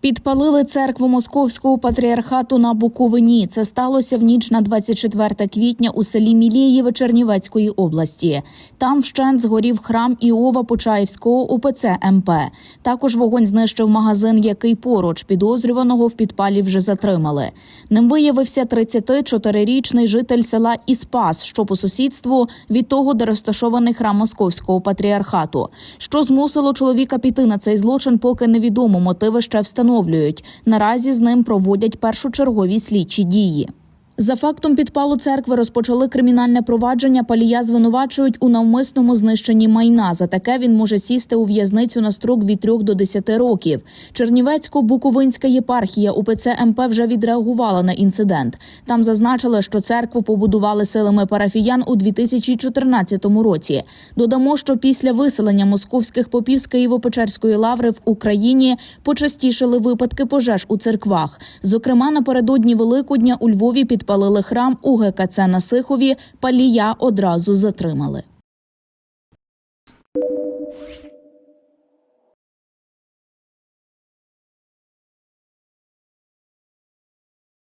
Підпалили церкву Московського патріархату на Буковині. Це сталося в ніч на 24 квітня у селі Мілієве Чернівецької області. Там вщент згорів храм Іова Почаївського УПЦ МП. Також вогонь знищив магазин, який поруч підозрюваного в підпалі вже затримали. Ним виявився 34-річний житель села Іспас, що по сусідству від того, де розташований храм Московського патріархату. Що змусило чоловіка піти на цей злочин, поки невідомо. Мотиви ще встановлюють. Наразі з ним проводять першочергові слідчі дії. За фактом підпалу церкви розпочали кримінальне провадження. Палія звинувачують у навмисному знищенні майна. За таке він може сісти у в'язницю на строк від 3 до 10 років. Чернівецько-Буковинська єпархія УПЦ МП вже відреагувала на інцидент. Там зазначили, що церкву побудували силами парафіян у 2014 році. Додамо, що після виселення московських попів з Києво-Печерської лаври в Україні почастішили випадки пожеж у церквах. Зокрема, напередодні Великодня у Львові підпалили храм у ГКЦ на Сихові, палія одразу затримали.